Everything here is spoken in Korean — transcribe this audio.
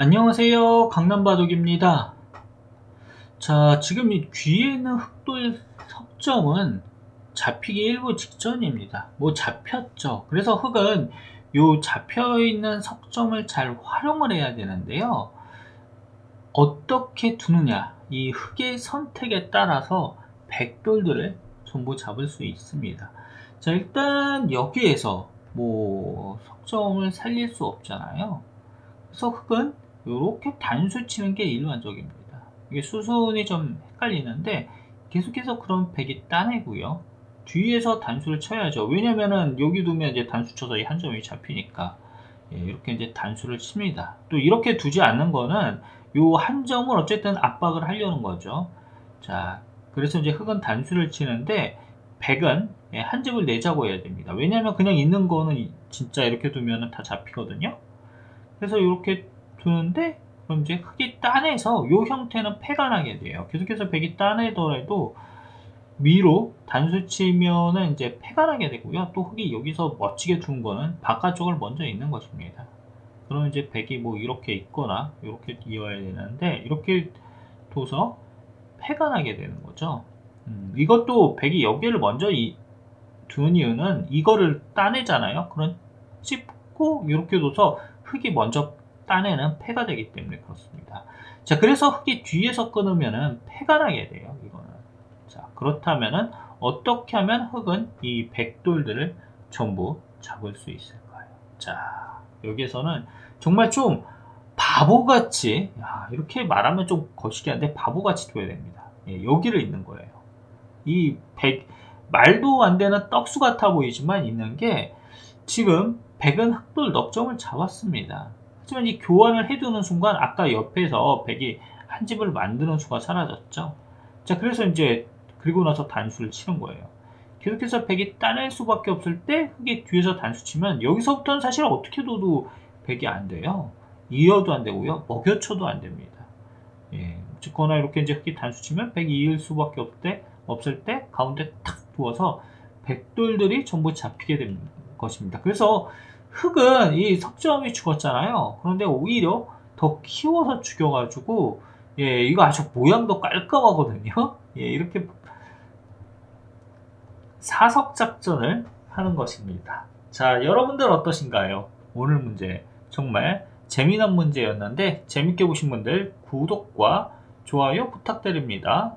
안녕하세요. 강남바둑입니다. 자 지금 이 뒤에 있는 흑도의 석점은 잡히기 일부 직전입니다. 뭐 잡혔죠. 그래서 흑은 요 잡혀있는 석점을 잘 활용을 해야 되는데요. 어떻게 두느냐? 이 흑의 선택에 따라서 백돌들을 전부 잡을 수 있습니다. 자 일단 여기에서 뭐 석점을 살릴 수 없잖아요. 그래서 흑은 이렇게 단수 치는 게 일반적입니다. 이게 수순이 좀 헷갈리는데 계속해서 그런 백이 따내고요. 뒤에서 단수를 쳐야죠. 왜냐면은 여기 두면 이제 단수 쳐서 이 한 점이 잡히니까 예, 이렇게 이제 단수를 칩니다. 또 이렇게 두지 않는 거는 요 한 점을 어쨌든 압박을 하려는 거죠. 자, 그래서 이제 흑은 단수를 치는데 백은 예, 한 점을 내자고 해야 됩니다. 왜냐면 그냥 있는 거는 진짜 이렇게 두면 다 잡히거든요. 그래서 이렇게 두는데 그럼 이제 흑이 따내서 이 형태는 패가 나게 돼요. 계속해서 백이 따내더라도 위로 단수 치면은 이제 패가 나게 되고요. 또 흑이 여기서 멋지게 둔 거는 바깥쪽을 먼저 있는 것입니다. 그러면 이제 백이 뭐 이렇게 있거나 이렇게 이어야 되는데 이렇게 둬서 패가 나게 되는 거죠. 음, 이것도 백이 여기를 먼저 이, 두는 이유는 이거를 따내잖아요. 그런 찝고 이렇게 둬서 흑이 먼저 따내는 패가 되기 때문에 그렇습니다. 자, 그래서 흑이 뒤에서 끊으면은 패가 나게 돼요. 이거는. 자, 그렇다면은 어떻게 하면 흑은 이 백돌들을 전부 잡을 수 있을까요? 자, 여기에서는 정말 좀 바보같이, 야, 이렇게 말하면 좀 거시기 한데 바보같이 둬야 됩니다. 예, 여기를 있는 거예요. 이 백, 말도 안 되는 떡수 같아 보이지만 있는 게 지금 백은 흑돌 넉점을 잡았습니다. 하지만 이 교환을 해두는 순간 아까 옆에서 백이 한 집을 만드는 수가 사라졌죠. 자, 그래서 이제 그리고 나서 단수를 치는 거예요. 계속해서 백이 따낼 수밖에 없을 때 흑이 뒤에서 단수 치면 여기서부터는 사실 어떻게 둬도 백이 안 돼요. 이어도 안 되고요. 먹여쳐도 안 됩니다. 예, 어쨌거나 이렇게 이제 흑이 단수 치면 백이 이을 수밖에 없을 때, 없을 때 가운데 탁 두어서 백돌들이 전부 잡히게 됩니다. 것입니다. 그래서 흑은 이 석점이 죽었잖아요. 그런데 오히려 더 키워서 죽여가지고 예 이거 아주 모양도 깔끔하거든요. 예 이렇게 사석 작전을 하는 것입니다. 자 여러분들 어떠신가요? 오늘 문제 정말 재미난 문제였는데 재밌게 보신 분들 구독과 좋아요 부탁드립니다.